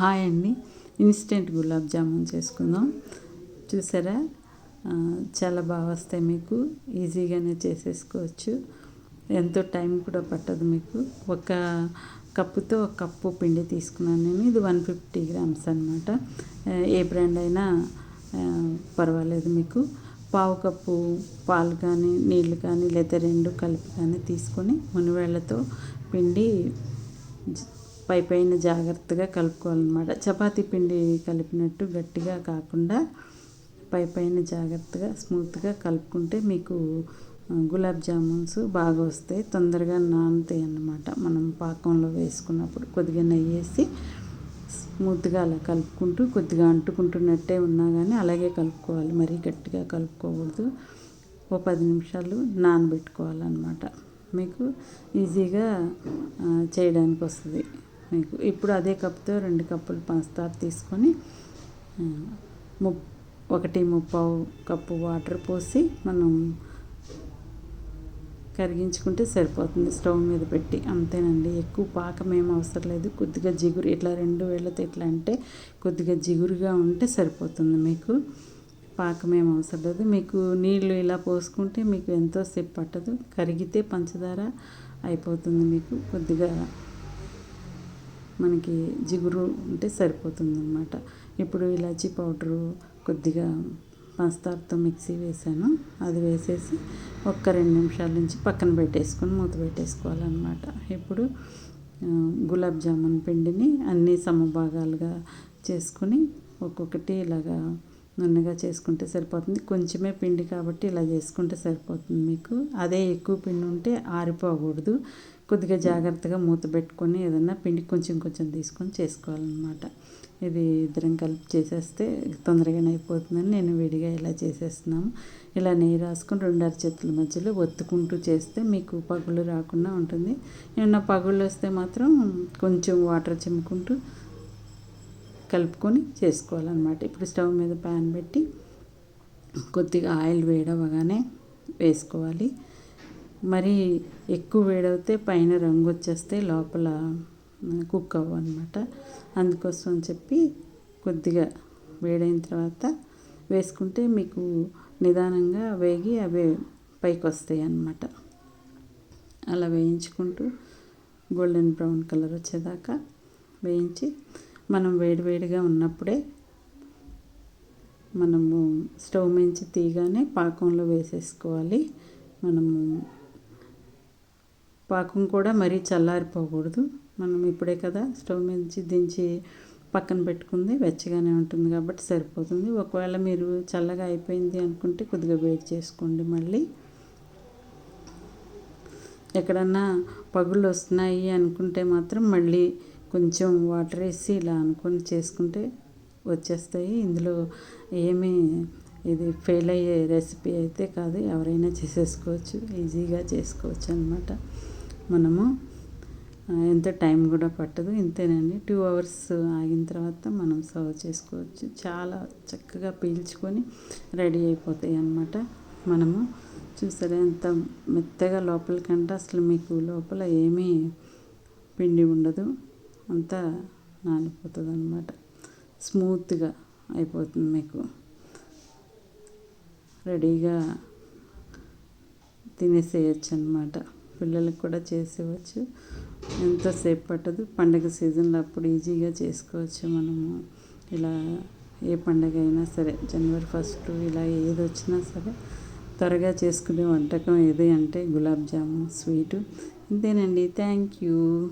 Hi అండి. Instant gulab jamun చేసుకుందాం. చూసారా? చాలా బాగా వస్తాయి మీకు. ఈజీగానే చేసేసుకోవచ్చు. ఎంతో టైం కూడా పట్టదు మీకు. ఒక కప్పుతో ఒక కప్పు పిండి తీసుకున్నాను నేను. ఇది వన్ ఫిఫ్టీ గ్రామ్స్ అనమాట ఏ బ్రాండ్ అయినా పర్వాలేదు మీకు. పావు కప్పు పాలు కానీ నీళ్ళు కానీ లేదా రెండు కలిపి కానీ తీసుకొని మునివేళ్ళతో పిండి పై పైన జాగ్రత్తగా కలుపుకోవాలన్నమాట. చపాతీ పిండి కలిపినట్టు గట్టిగా కాకుండా పై పైన జాగ్రత్తగా స్మూత్గా కలుపుకుంటే మీకు గులాబ్ జామున్స్ బాగా వస్తాయి. తొందరగా నానుతాయి అన్నమాట. మనం పాకంలో వేసుకున్నప్పుడు కొద్దిగా నెయ్యి వేసి స్మూత్గా అలా కలుపుకుంటూ కొద్దిగా అంటుకుంటున్నట్టే ఉన్నా కానీ అలాగే కలుపుకోవాలి. మరీ గట్టిగా కలుపుకోకూడదు. ఓ పది నిమిషాలు నానబెట్టుకోవాలన్నమాట. మీకు ఈజీగా చేయడానికి వస్తుంది మీకు ఇప్పుడు అదే కప్తో రెండు కప్పులు పంచదార తీసుకొని ము ఒకటి ముప్పావు కప్పు వాటర్ పోసి మనం కరిగించుకుంటే సరిపోతుంది స్టవ్ మీద పెట్టి. అంతేనండి. ఎక్కువ పాకం ఏం అవసరం లేదు. కొద్దిగా జిగురు ఇట్లా రెండు వేళ్ళతో ఇట్లా అంటే కొద్దిగా జిగురుగా ఉంటే సరిపోతుంది మీకు. పాకం ఏం అవసరం లేదు. మీకు నీళ్ళు ఇలా పోసుకుంటే మీకు ఎంతోసేపు పట్టదు. కరిగితే పంచదార అయిపోతుంది మీకు. కొద్దిగా మనకి జిగురు ఉంటే సరిపోతుందన్నమాట. ఇప్పుడు ఇలాచీ పౌడరు కొద్దిగా పంచదారతో మిక్సీ వేసాను. అది వేసేసి ఒక్క రెండు నిమిషాల నుంచి పక్కన పెట్టేసుకొని మూత పెట్టేసుకోవాలన్నమాట. ఇప్పుడు గులాబ్ జామున్ పిండిని అన్ని సమభాగాలుగా చేసుకొని ఒక్కొక్కటి ఇలాగా నున్నగా చేసుకుంటే సరిపోతుంది. కొంచెమే పిండి కాబట్టి ఇలా చేసుకుంటే సరిపోతుంది మీకు. అదే ఎక్కువ పిండి ఉంటే ఆరిపోకూడదు. కొద్దిగా జాగ్రత్తగా మూత పెట్టుకొని ఏదన్నా పిండి కొంచెం కొంచెం తీసుకొని చేసుకోవాలన్నమాట. ఇది ఇద్దరం కలిపి చేసేస్తే తొందరగానే అయిపోతుందని నేను విడిగా ఇలా చేసేస్తున్నాము. ఇలా నెయ్యి రాసుకొని రెండు అరచేతుల మధ్యలో ఒత్తుకుంటూ చేస్తే మీకు పగులు రాకుండా ఉంటుంది. ఏమన్నా పగుళ్ళు వస్తే మాత్రం కొంచెం వాటర్ చిమ్ముకుంటూ కలుపుకొని చేసుకోవాలన్నమాట. ఇప్పుడు స్టవ్ మీద ప్యాన్ పెట్టి కొద్దిగా ఆయిల్ వేడవగానే వేసుకోవాలి. మరి ఎక్కువ వేడవుతే పైన రంగు వచ్చేస్తే లోపల కుక్ అవ్వు అనమాట అందుకోసం చెప్పి కొద్దిగా వేడైన తర్వాత వేసుకుంటే మీకు నిదానంగా వేగి అవి పైకి వస్తాయి అన్నమాట అలా వేయించుకుంటూ గోల్డెన్ బ్రౌన్ కలర్ వచ్చేదాకా వేయించి మనం వేడివేడిగా ఉన్నప్పుడే మనము స్టవ్ మించి తీయగానే పాకంలో వేసేసుకోవాలి. మనము పాకం కూడా మరీ చల్లారిపోకూడదు. మనం ఇప్పుడే కదా స్టవ్ నుంచి దించి పక్కన పెట్టుకుంది వెచ్చగానే ఉంటుంది కాబట్టి సరిపోతుంది. ఒకవేళ మీరు చల్లగా అయిపోయింది అనుకుంటే కొద్దిగా వేడి చేసుకోండి మళ్ళీ. ఎక్కడన్నా పగుళ్ళు వస్తున్నాయి అనుకుంటే మాత్రం మళ్ళీ కొంచెం వాటర్ వేసి ఇలా అనుకొని చేసుకుంటే వచ్చేస్తాయి. ఇందులో ఏమీ ఇది ఫెయిల్ అయ్యే రెసిపీ అయితే కాదు. ఎవరైనా చేసేసుకోవచ్చు ఈజీగా చేసుకోవచ్చు అనమాట మనము ఎంత టైం కూడా పట్టదు. ఇంతేనండి. టూ అవర్స్ ఆగిన తర్వాత మనం సర్వ్ చేసుకోవచ్చు. చాలా చక్కగా పీల్చుకొని రెడీ అయిపోతాయి అన్నమాట మనము. చూసారా ఎంత మెత్తగా లోపలికంటే అసలు మీకు లోపల ఏమీ పిండి ఉండదు. అంతా నానిపోతుంది అనమాట స్మూత్గా అయిపోతుంది మీకు. రెడీగా తినేసేయచ్చు అనమాట పిల్లలకు కూడా చేసేవచ్చు. ఎంతసేపు పట్టదు. పండగ సీజన్లో అప్పుడు ఈజీగా చేసుకోవచ్చు మనము. ఇలా ఏ పండగ అయినా సరే జనవరి ఫస్ట్ ఇలా ఏది వచ్చినా సరే త్వరగా చేసుకునే వంటకం ఏది అంటే గులాబ్ జామున్ స్వీటు. ఇంతేనండి. Thank you.